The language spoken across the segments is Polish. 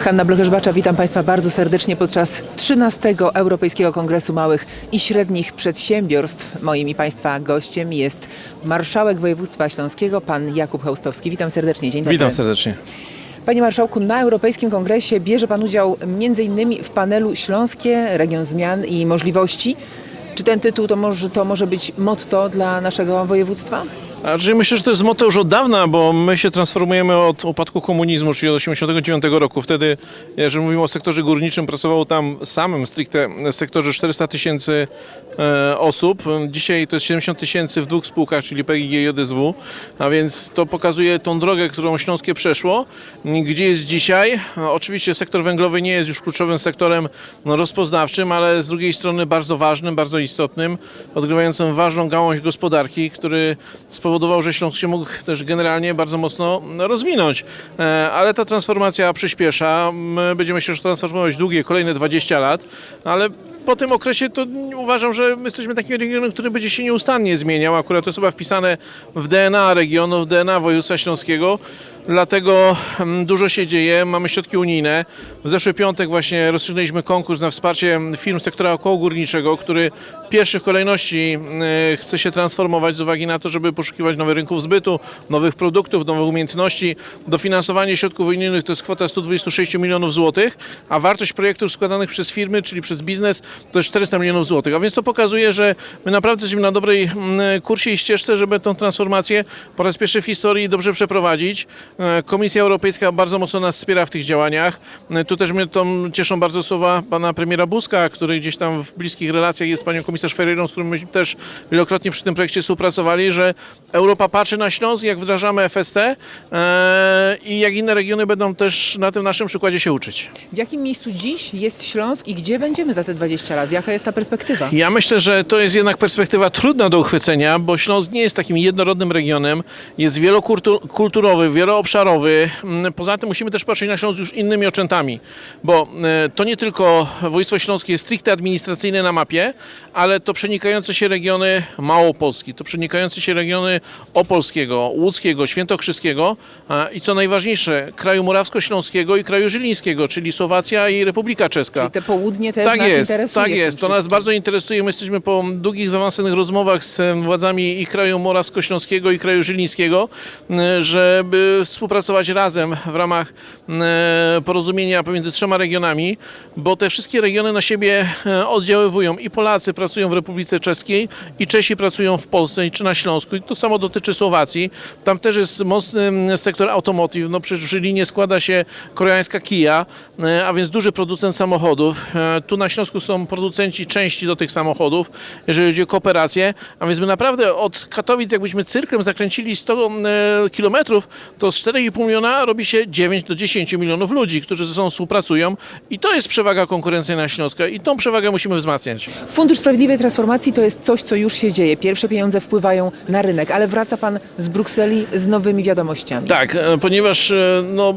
Hanna Blocherzbacza, witam Państwa bardzo serdecznie podczas 13. Europejskiego Kongresu Małych i Średnich Przedsiębiorstw. Moim i Państwa gościem jest marszałek województwa śląskiego, pan Jakub Chełstowski. Witam serdecznie, dzień dobry. Witam serdecznie. Panie Marszałku, na Europejskim Kongresie bierze Pan udział m.in. w panelu Śląskie, Region Zmian i Możliwości. Czy ten tytuł to może, to może być motto dla naszego województwa? Czyli myślę, że to jest motto już od dawna, bo my się transformujemy od upadku komunizmu, czyli od 1989 roku. Wtedy, jeżeli mówimy o sektorze górniczym, pracowało tam samym stricte sektorze 400 tysięcy e, osób. Dzisiaj to jest 70 tysięcy w dwóch spółkach, czyli PGG i JSW. A więc to pokazuje tą drogę, którą Śląskie przeszło. Gdzie jest dzisiaj? Oczywiście sektor węglowy nie jest już kluczowym sektorem no, rozpoznawczym, ale z drugiej strony bardzo ważnym, bardzo istotnym, odgrywającym ważną gałąź gospodarki, który spowodował, że Śląsk się mógł też generalnie bardzo mocno rozwinąć. E, Ale ta transformacja przyspiesza. My będziemy się jeszcze transformować długie, kolejne 20 lat, ale po tym okresie to uważam, że my jesteśmy takim regionem, który będzie się nieustannie zmieniał. Akurat to jest chyba wpisane w DNA regionu, w DNA województwa śląskiego. Dlatego mm, dużo się dzieje, mamy środki unijne. W zeszły piątek właśnie rozstrzygnęliśmy konkurs na wsparcie firm sektora okołogórniczego, który w pierwszych kolejności y, chce się transformować z uwagi na to, żeby poszukiwać nowych rynków zbytu, nowych produktów, nowych umiejętności. Dofinansowanie środków unijnych to jest kwota 126 milionów złotych, a wartość projektów składanych przez firmy, czyli przez biznes, to jest 400 milionów złotych. A więc to pokazuje, że my naprawdę jesteśmy na dobrej mm, kursie i ścieżce, żeby tę transformację po raz pierwszy w historii dobrze przeprowadzić. E, Komisja Europejska bardzo mocno nas wspiera w tych działaniach. E, Tu też mnie to cieszą bardzo słowa pana premiera Buzka, który gdzieś tam w bliskich relacjach jest z panią komisarz Ferreirą, z którym myśmy też wielokrotnie przy tym projekcie współpracowali, że Europa patrzy na Śląsk, jak wdrażamy FST e, i jak inne regiony będą też na tym naszym przykładzie się uczyć. W jakim miejscu dziś jest Śląsk i gdzie będziemy za te 20 lat? Jaka jest ta perspektywa? Ja myślę, że to jest jednak perspektywa trudna do uchwycenia, bo Śląsk nie jest takim jednorodnym regionem. Jest wielokulturowy, wieloobszarowy. Mm, Poza tym musimy też patrzeć na Śląsk już innymi oczętami, bo e, to nie tylko województwo śląskie jest stricte administracyjne na mapie, ale to przenikające się regiony Małopolski, to przenikające się regiony Opolskiego, Łódzkiego, Świętokrzyskiego i co najważniejsze, kraju Morawsko-Śląskiego i kraju Żylińskiego, czyli Słowacja i Republika Czeska. Czyli te południe też Tak nas jest, interesuje. tak jest. To nas bardzo interesuje. My jesteśmy po długich, zaawansowanych rozmowach z władzami i kraju Morawsko-Śląskiego i kraju Żylińskiego, żeby współpracować razem w ramach m, porozumienia pomiędzy trzema regionami, bo te wszystkie regiony na siebie e, oddziaływują. I Polacy pracują w Republice Czeskiej, i Czesi pracują w Polsce, czy na Śląsku. I to samo dotyczy Słowacji. Tam też jest mocny sektor automotive. No przecież w Żylinie składa się koreańska Kia, e, a więc duży producent samochodów. E, Tu na Śląsku są producenci części do tych samochodów, jeżeli chodzi o kooperację. A więc my naprawdę od Katowic, jakbyśmy cyrkiem zakręcili 100 e, kilometrów, to z 4,5 miliona robi się 9 do 10 milionów ludzi, którzy ze sobą współpracują. I to jest przewaga konkurencyjna Śląska i tą przewagę musimy wzmacniać. Fundusz Sprawiedliwej Transformacji to jest coś, co już się dzieje. Pierwsze pieniądze wpływają na rynek, ale wraca pan z Brukseli z nowymi wiadomościami. Tak, e, ponieważ e, no,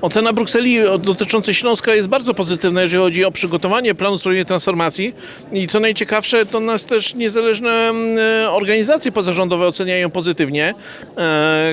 ocena Brukseli dotycząca Śląska jest bardzo pozytywna, jeżeli chodzi o przygotowanie planu sprawiedliwej transformacji i co najciekawsze, to nas też niezależne mm, e, organizacje pozarządowe oceniają pozytywnie,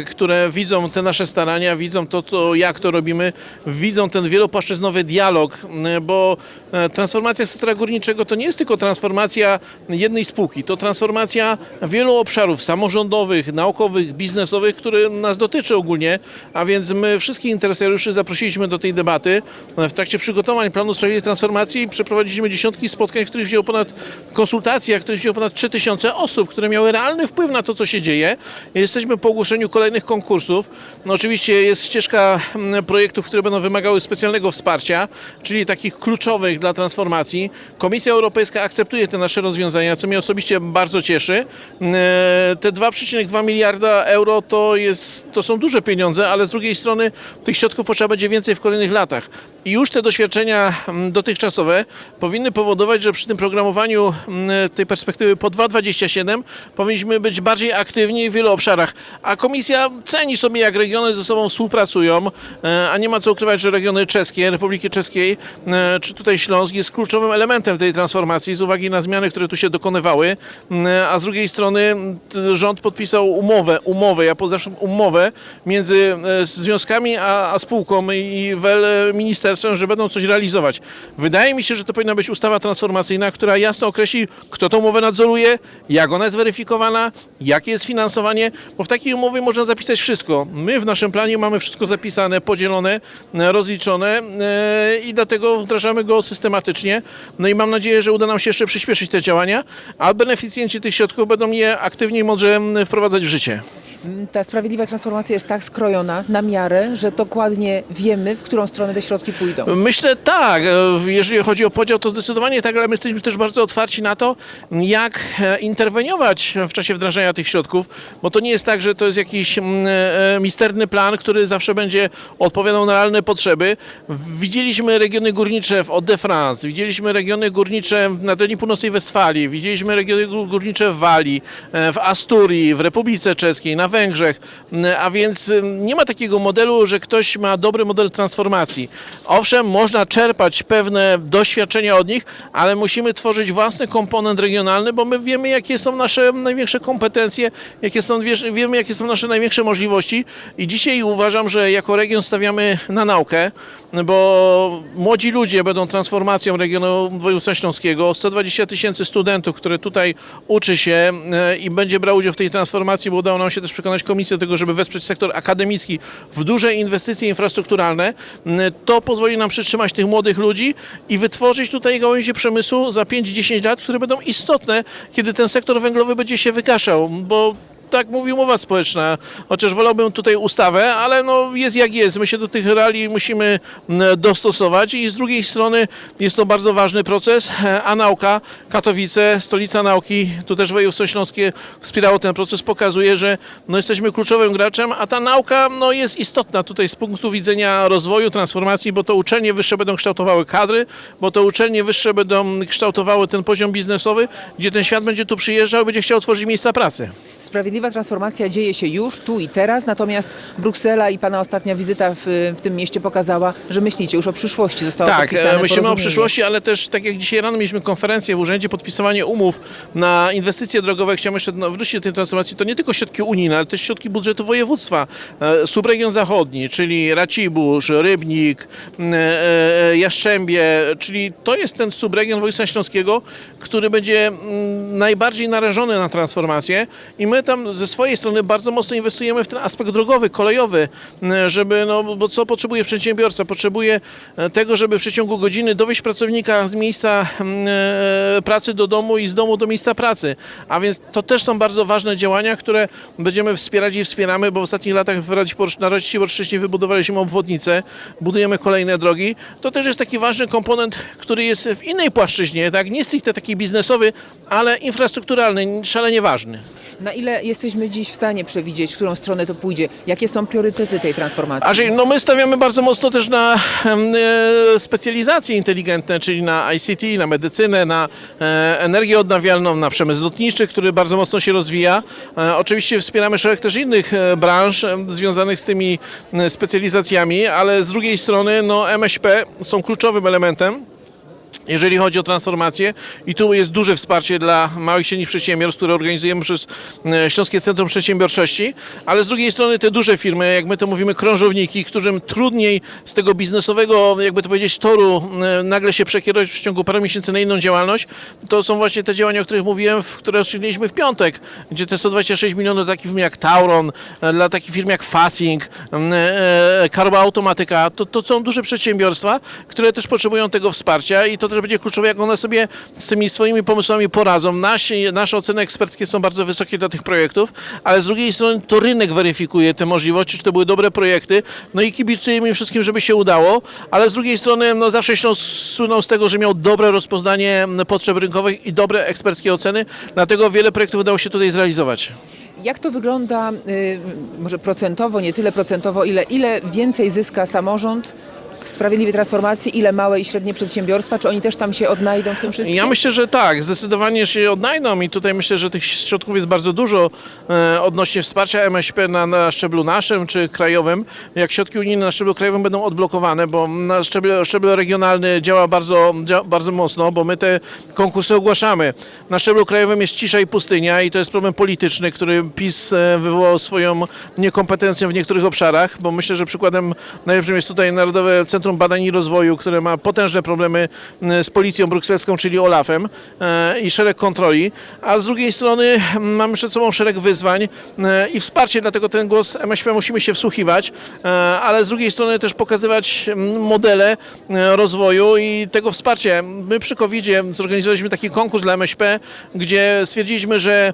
które widzą te nasze starania, widzą to, to, jak to robimy, widzą ten wielopłaszczyznowy dialog, m, bo e, transformacja sektora górniczego to nie jest tylko transformacja jednej spółki, to transformacja wielu obszarów samorządowych, naukowych, biznesowych, które nas dotyczy ogólnie, a więc my wszystkich interesariuszy zaprosiliśmy do tej debaty. W trakcie przygotowań planu sprawiedliwej transformacji przeprowadziliśmy dziesiątki spotkań, w których wzięło ponad konsultacjach, w których wzięło ponad 3000 osób, które miały realny wpływ na to, co się dzieje. Jesteśmy po ogłoszeniu kolejnych konkursów. No oczywiście jest ścieżka mm, projektów, które będą wymagały specjalnego wsparcia, czyli takich kluczowych dla transformacji. Komisja Europejska akceptuje te nasze rozwiązania, co mnie osobiście bardzo cieszy. E, Te 2,2 miliarda euro to, jest, to są duże pieniądze, ale z drugiej strony tych środków potrzeba będzie więcej w kolejnych latach. I już te doświadczenia mm, dotychczasowe powinny powodować, że przy tym programowaniu mm, tej perspektywy po 2.27 powinniśmy być bardziej aktywni w wielu obszarach. A komisja ceni sobie, jak regiony ze sobą współpracują, e, a nie ma co ukrywać, że regiony czeskie, Republiki Czeskiej, e, czy tutaj Śląsk jest kluczowym elementem tej transformacji z uwagi na zmiany, które tu się dokonywały, m, a z drugiej strony rząd podpisał umowę, umowę, ja zawsze umowę między e, związkami a, a spółką i wel e, że będą coś realizować. Wydaje mi się, że to powinna być ustawa transformacyjna, która jasno określi, kto tą umowę nadzoruje, jak ona jest weryfikowana, jakie jest finansowanie, bo w takiej umowie można zapisać wszystko. My w naszym planie mamy wszystko zapisane, podzielone, e, rozliczone e, i dlatego wdrażamy go systematycznie. No i mam nadzieję, że uda nam się jeszcze przyspieszyć te działania, a beneficjenci tych środków będą je aktywnie i mądrze wprowadzać w życie. Ta sprawiedliwa transformacja jest tak skrojona na miarę, że dokładnie wiemy, w którą stronę te środki pójdą. Myślę tak, e, jeżeli chodzi o podział, to zdecydowanie tak, ale my jesteśmy też bardzo otwarci na to, jak e, interweniować w czasie wdrażania tych środków, bo to nie jest tak, że to jest jakiś mm, e, misterny plan, który zawsze będzie odpowiadał na realne potrzeby. Widzieliśmy regiony górnicze w Hauts-de-France, widzieliśmy regiony górnicze na terenie północnej Westfalii, widzieliśmy regiony gó- górnicze w Walii, w Asturii, w Republice Czeskiej, na Węgrzech, M, a więc m, nie ma takiego modelu, że ktoś ma dobry model transformacji. Owszem, można czerpać pewne doświadczenia od nich, ale musimy tworzyć własny komponent regionalny, bo my wiemy, jakie są nasze największe kompetencje, jakie są, wiemy, jakie są nasze największe możliwości. I dzisiaj uważam, że jako region stawiamy na naukę, bo młodzi ludzie będą transformacją regionu województwa śląskiego. 120 tysięcy studentów, które tutaj uczy się e, i będzie brał udział w tej transformacji, bo udało nam się też przekonać komisję do tego, żeby wesprzeć sektor akademicki w duże inwestycje infrastrukturalne. M, To pozwoli nam przytrzymać tych młodych ludzi i wytworzyć tutaj gałęzie przemysłu za 5-10 lat, które będą istotne, kiedy ten sektor węglowy będzie się wykaszał, bo tak mówi umowa społeczna, chociaż wolałbym tutaj ustawę, ale no jest jak jest. My się do tych reali musimy dostosować i z drugiej strony jest to bardzo ważny proces, a nauka, Katowice, stolica nauki, tu też województwo śląskie wspierało ten proces, pokazuje, że no jesteśmy kluczowym graczem, a ta nauka no jest istotna tutaj z punktu widzenia rozwoju, transformacji, bo to uczelnie wyższe będą kształtowały kadry, bo to uczelnie wyższe będą kształtowały ten poziom biznesowy, gdzie ten świat będzie tu przyjeżdżał będzie chciał tworzyć miejsca pracy. Sprawiedliwa transformacja dzieje się już, tu i teraz, natomiast Bruksela i Pana ostatnia wizyta w, w tym mieście pokazała, że myślicie już o przyszłości. Zostało Tak, podpisane e, myślimy o przyszłości, ale też tak jak dzisiaj rano mieliśmy konferencję w urzędzie, podpisywanie umów na inwestycje drogowe. Chciałem jeszcze no, wrócić do tej transformacji. To nie tylko środki unijne, ale też środki budżetu województwa. E, Subregion zachodni, czyli Racibórz, Rybnik, e, Jaszczębie, czyli to jest ten subregion województwa śląskiego, który będzie najbardziej narażony na transformację i my tam ze swojej strony bardzo mocno inwestujemy w ten aspekt drogowy, kolejowy, żeby, no bo co potrzebuje przedsiębiorca? Potrzebuje e, tego, żeby w przeciągu godziny dowieść pracownika z miejsca e, pracy do domu i z domu do miejsca pracy. A więc to też są bardzo ważne działania, które będziemy wspierać i wspieramy, bo w ostatnich latach w Radzie na Radzie Borszczyźnie wybudowaliśmy obwodnice, budujemy kolejne drogi. To też jest taki ważny komponent, który jest w innej płaszczyźnie, tak? nie stricte taki biznesowy, ale infrastrukturalny, szalenie ważny. Na ile jesteśmy dziś w stanie przewidzieć, w którą stronę to pójdzie? Jakie są priorytety tej transformacji? No my stawiamy bardzo mocno też na e, specjalizacje inteligentne, czyli na ICT, na medycynę, na e, energię odnawialną, na przemysł lotniczy, który bardzo mocno się rozwija. E, oczywiście wspieramy szereg też innych branż związanych z tymi specjalizacjami, ale z drugiej strony no, MŚP są kluczowym elementem jeżeli chodzi o transformację i tu jest duże wsparcie dla małych i średnich przedsiębiorstw, które organizujemy przez e, Śląskie Centrum Przedsiębiorczości, ale z drugiej strony te duże firmy, jak my to mówimy, krążowniki, którym trudniej z tego biznesowego, jakby to powiedzieć, toru e, nagle się przekierować w ciągu paru miesięcy na inną działalność, to są właśnie te działania, o których mówiłem, które rozstrzygnęliśmy w piątek, gdzie te 126 milionów dla takich firm jak Tauron, e, dla takich firm jak e, Karba Automatyka, to, to są duże przedsiębiorstwa, które też potrzebują tego wsparcia i to też będzie kluczowe, jak one sobie z tymi swoimi pomysłami poradzą. Nasze oceny eksperckie są bardzo wysokie dla tych projektów, ale z drugiej strony to rynek weryfikuje te możliwości, czy to były dobre projekty, no i kibicujemy im wszystkim, żeby się udało, ale z drugiej strony no zawsze Śląsk słynął z tego, że miał dobre rozpoznanie potrzeb rynkowych i dobre eksperckie oceny, dlatego wiele projektów udało się tutaj zrealizować. Jak to wygląda, y, może procentowo, nie tyle procentowo, ile, ile więcej zyska samorząd w sprawiedliwej transformacji, ile małe i średnie przedsiębiorstwa, czy oni też tam się odnajdą w tym wszystkim? Ja myślę, że tak, zdecydowanie się odnajdą i tutaj myślę, że tych środków jest bardzo dużo e, odnośnie wsparcia MŚP na, na szczeblu naszym czy krajowym. Jak środki unijne na szczeblu krajowym będą odblokowane, bo na szczeblu, szczeblu regionalny działa bardzo, bardzo mocno, bo my te konkursy ogłaszamy. Na szczeblu krajowym jest cisza i pustynia i to jest problem polityczny, który PiS e, wywołał swoją niekompetencją w niektórych obszarach, bo myślę, że przykładem najlepszym jest tutaj Narodowe Centrum Badań i Rozwoju, które ma potężne problemy m, z policją brukselską, czyli OLAF-em e, i szereg kontroli, a z drugiej strony m, mamy przed sobą szereg wyzwań e, i wsparcie, dlatego ten głos MŚP musimy się wsłuchiwać, e, ale z drugiej strony też pokazywać m, modele rozwoju i tego wsparcia. My przy covid zorganizowaliśmy taki konkurs dla MŚP, gdzie stwierdziliśmy, że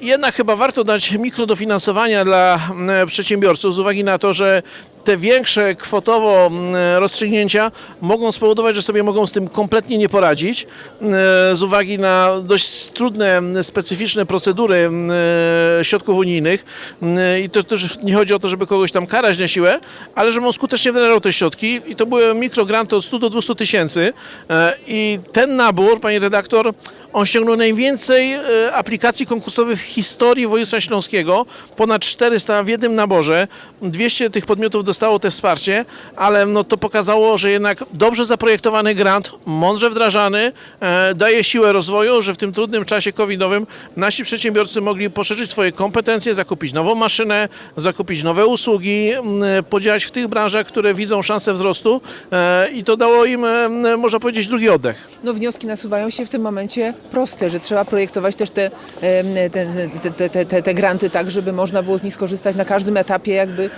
jednak chyba warto dać mikrodofinansowania dla mm, przedsiębiorców z uwagi na to, że te większe kwotowo mm, rozstrzygnięcia mogą spowodować, że sobie mogą z tym kompletnie nie poradzić mm, z uwagi na dość trudne, mm, specyficzne procedury środków unijnych. I to też nie chodzi o to, żeby kogoś tam karać na siłę, ale żeby on skutecznie wdrażał te środki. I to były mikrogranty od 100 do 200 tysięcy. E, i ten nabór, pani redaktor, on ściągnął najwięcej e, aplikacji konkursowych w historii województwa śląskiego, ponad 400 w jednym naborze. 200 tych podmiotów dostało te wsparcie, ale no to pokazało, że jednak dobrze zaprojektowany grant, mądrze wdrażany, e, daje siłę rozwoju, że w tym trudnym czasie covidowym nasi przedsiębiorcy mogli poszerzyć swoje kompetencje, zakupić nową maszynę, zakupić nowe usługi, m, podziałać w tych branżach, które widzą szansę wzrostu e, i to dało im, można powiedzieć, drugi oddech. No wnioski nasuwają się w tym momencie proste, że trzeba projektować też te, te, te, te, te, granty tak, żeby można było z nich skorzystać na każdym etapie jakby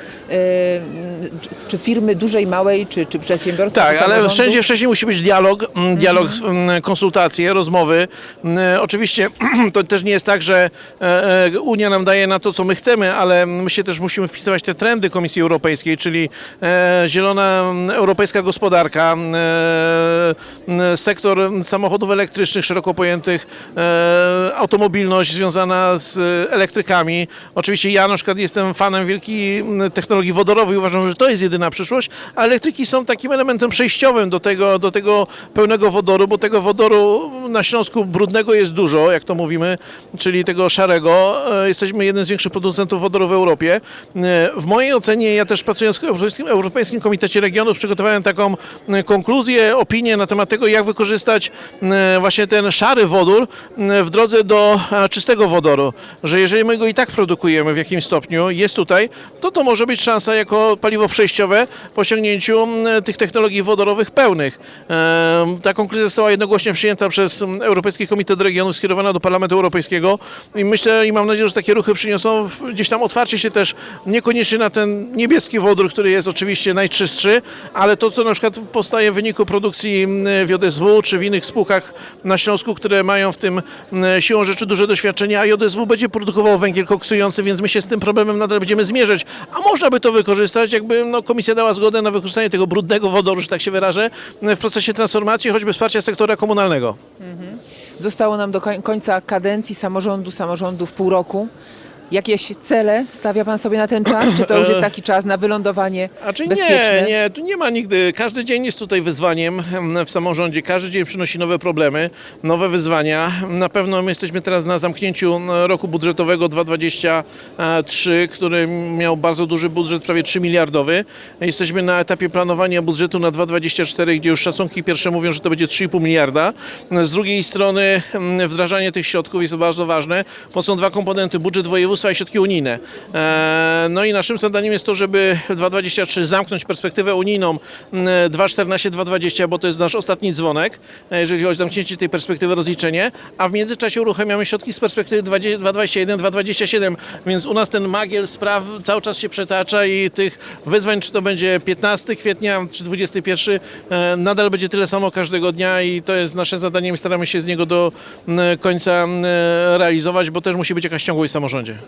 czy, firmy dużej, małej, czy, czy przedsiębiorstwa, Tak, czy ale wszędzie wcześniej musi być dialog, mm, dialog, mm, konsultacje, rozmowy. Mm, Oczywiście to też nie jest tak, że e, e, Unia nam daje na to, co my chcemy, ale my się też musimy wpisywać te trendy Komisji Europejskiej, czyli e, zielona europejska gospodarka, e, sektor samochodów elektrycznych szeroko pojętych, e, automobilność związana z elektrykami. Oczywiście ja na przykład jestem fanem wielkiej technologii wodorowej, uważam, że to jest jedyna przyszłość, a elektryki są takim elementem przejściowym do tego, do tego pełnego wodoru, bo tego wodoru na Śląsku brudnego jest dużo, jak to mówimy, czyli tego szarego. E, Jesteśmy jednym z większych producentów wodoru w Europie. E, W mojej ocenie, ja też pracując w Europejskim, Europejskim Komitecie Regionów, przygotowałem taką e, konkluzję, opinię na temat tego, jak wykorzystać e, właśnie ten szary wodór w drodze do czystego wodoru, że jeżeli my go i tak produkujemy w jakimś stopniu, jest tutaj, to to może być szansa jako paliwo przejściowe w osiągnięciu tych technologii wodorowych pełnych. Ta konkluzja została jednogłośnie przyjęta przez Europejski Komitet Regionów, skierowana do Parlamentu Europejskiego i myślę i mam nadzieję, że takie ruchy przyniosą gdzieś tam otwarcie się też niekoniecznie na ten niebieski wodór, który jest oczywiście najczystszy, ale to, co na przykład powstaje w wyniku produkcji w JSW czy w innych spółkach na Śląsku, które mają w tym siłą rzeczy duże doświadczenie, a JSW będzie produkował węgiel koksujący, więc my się z tym problemem nadal będziemy zmierzać. A można by to wykorzystać, jakby no, komisja dała zgodę na wykorzystanie tego brudnego wodoru, że tak się wyrażę, w procesie transformacji, choćby wsparcia sektora komunalnego. Zostało nam do koń- końca kadencji samorządu, samorządu w pół roku. Jakieś cele stawia Pan sobie na ten czas? Czy to już jest taki czas na wylądowanie A czy bezpieczne? nie, nie, tu nie ma nigdy. Każdy dzień jest tutaj wyzwaniem em, w samorządzie. Każdy dzień przynosi nowe problemy, nowe wyzwania. Na pewno my jesteśmy teraz na zamknięciu m, roku budżetowego 2023, który miał bardzo duży budżet, prawie 3 miliardowy. Jesteśmy na etapie planowania budżetu na 2024, gdzie już szacunki pierwsze mówią, że to będzie 3,5 miliarda. Z drugiej strony em, wdrażanie tych środków jest bardzo ważne, bo są dwa komponenty, budżet województwa i środki unijne. E, No i naszym zadaniem jest to, żeby w 2023 zamknąć perspektywę unijną m, 2014-2020, bo to jest nasz ostatni dzwonek, e, jeżeli chodzi o zamknięcie tej perspektywy, rozliczenie, a w międzyczasie uruchamiamy środki z perspektywy 2021-2027, więc u nas ten magiel spraw cały czas się przetacza i tych wyzwań, czy to będzie 15 kwietnia, czy 21, e, nadal będzie tyle samo każdego dnia i to jest nasze zadanie i staramy się z niego do końca realizować, bo też musi być jakaś ciągłość w samorządzie.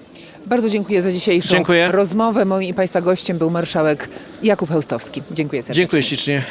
Bardzo dziękuję za dzisiejszą Dziękuję. rozmowę. Moim i Państwa gościem był marszałek Jakub Heustowski. Dziękuję serdecznie. Dziękuję ślicznie.